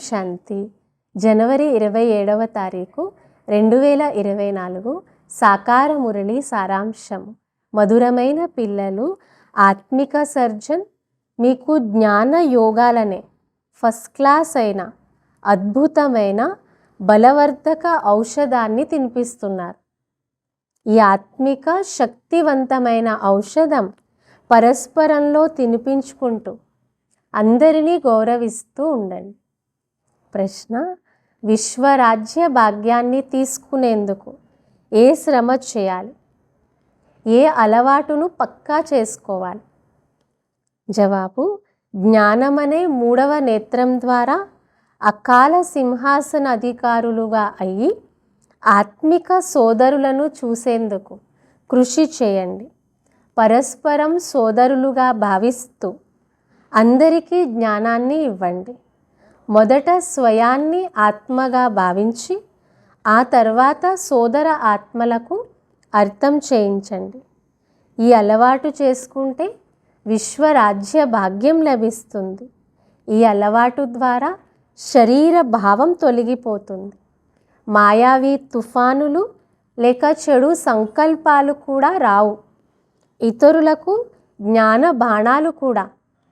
శాంతి. జనవరి ఇరవై ఏడవ తారీఖు రెండు వేల ఇరవై నాలుగు సాకార మురళి సారాంశం. మధురమైన పిల్లలు ఆత్మిక సర్జన్ మీకు జ్ఞాన యోగాలనే. ఫస్ట్ క్లాస్ అయిన అద్భుతమైన బలవర్ధక ఔషధాన్ని తినిపిస్తున్నారు. ఈ ఆత్మిక శక్తివంతమైన ఔషధం పరస్పరంలో తినిపించుకుంటూ అందరినీ గౌరవిస్తూ ఉండండి. ప్రశ్న విశ్వరాజ్య భాగ్యాన్ని తీసుకునేందుకు ఏ శ్రమ చేయాలి? ఏ అలవాటును పక్కా చేసుకోవాలి? జవాబు జ్ఞానమనే మూడవ నేత్రం ద్వారా అకాల సింహాసన అధికారులుగా అయ్యి ఆత్మిక సోదరులను చూసేందుకు కృషి చేయండి. పరస్పరం సోదరులుగా భావిస్తూ అందరికీ జ్ఞానాన్ని ఇవ్వండి. మొదట స్వయాన్ని ఆత్మగా భావించి ఆ తర్వాత సోదర ఆత్మలకు అర్థం చేయించండి. ఈ అలవాటు చేసుకుంటే విశ్వరాజ్య భాగ్యం లభిస్తుంది. ఈ అలవాటు ద్వారా శరీర భావం తొలగిపోతుంది. మాయావి తుఫానులు లేక చెడు సంకల్పాలు కూడా రావు. ఇతరులకు జ్ఞాన బాణాలు కూడా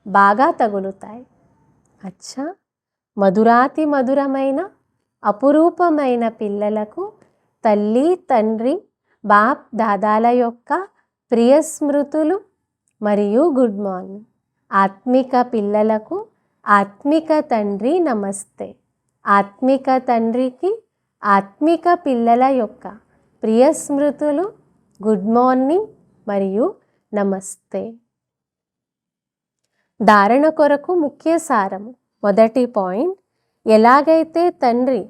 బాగా తగులుతాయి. అచ్చా! మధురాతి మధురమైన అపురూపమైన పిల్లలకు తల్లి తండ్రి బాప్ దాదాల యొక్క ప్రియస్మృతులు మరియు గుడ్ మార్నింగ్. ఆత్మిక పిల్లలకు ఆత్మిక తండ్రి నమస్తే. ఆత్మిక తండ్రికి ఆత్మిక పిల్లల యొక్క ప్రియ స్మృతులు గుడ్ మార్నింగ్ మరియు నమస్తే. ధారణ కొరకు ముఖ్య సారము. మొదటి పాయింట్. ఎలాగైతే తండ్రి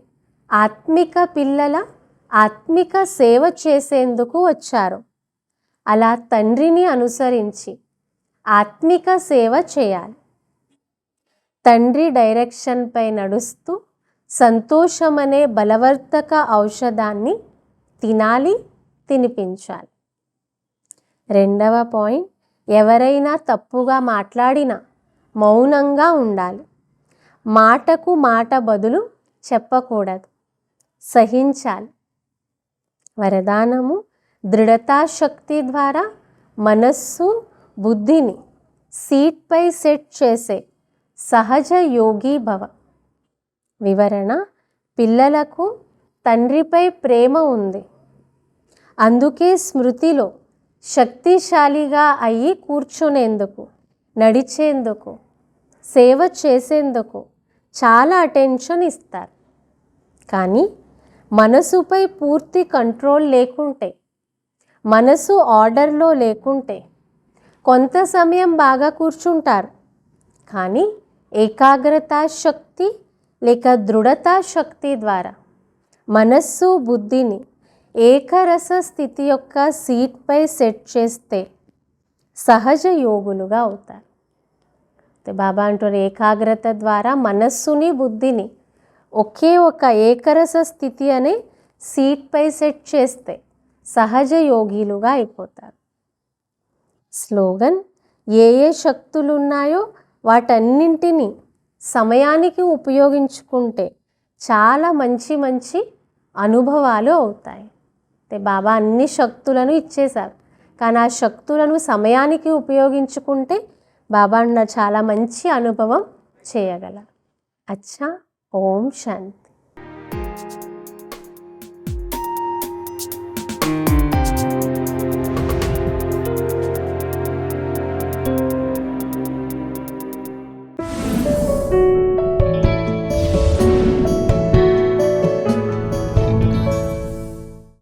ఆత్మిక పిల్లల ఆత్మిక సేవ చేసేందుకు వచ్చారో అలా తండ్రిని అనుసరించి ఆత్మిక సేవ చేయాలి. తండ్రి డైరెక్షన్పై నడుస్తూ సంతోషమనే బలవర్ధక ఔషధాన్ని తినాలి తినిపించాలి. రెండవ పాయింట్. ఎవరైనా తప్పుగా మాట్లాడినా మౌనంగా ఉండాలి. మాటకు మాట బదులు చెప్పకూడదు. సహించాలి. వరదానము దృఢతాశక్తి ద్వారా మనస్సు బుద్ధిని సీట్పై సెట్ చేసే సహజ యోగి భవ. వివరణ పిల్లలకు తండ్రిపై ప్రేమ ఉంది. అందుకే స్మృతిలో శక్తిశాలిగా అయ్యి కూర్చునేందుకు నడిచేందుకు సేవ చేసేందుకు చాలా అటెన్షన్ ఇస్తారు. కానీ మనసుపై పూర్తి కంట్రోల్ లేకుంటే మనసు ఆర్డర్లో లేకుంటే కొంత సమయం బాగా కూర్చుంటారు. కానీ ఏకాగ్రత శక్తి లేక దృఢతా శక్తి ద్వారా మనస్సు బుద్ధిని ఏకరస స్థితి యొక్క సీట్పై సెట్ చేస్తే సహజ యోగులుగా అవుతారు. బాబా అంటారు ఏకాగ్రత ద్వారా మనస్సుని బుద్ధిని ఒకే ఒక ఏకరస స్థితి అనే సీట్పై సెట్ చేస్తే సహజ యోగిలుగా అయిపోతారు. స్లోగన్ ఏ ఏ శక్తులు ఉన్నాయో వాటన్నింటినీ సమయానికి ఉపయోగించుకుంటే చాలా మంచి మంచి అనుభవాలు అవుతాయి. అంటే బాబా అన్ని శక్తులను ఇచ్చేశారు. కానీ ఆ శక్తులను సమయానికి ఉపయోగించుకుంటే బాబా చాలా మంచి అనుభవం చేయగల. అచ్చా ఓం శాంతి.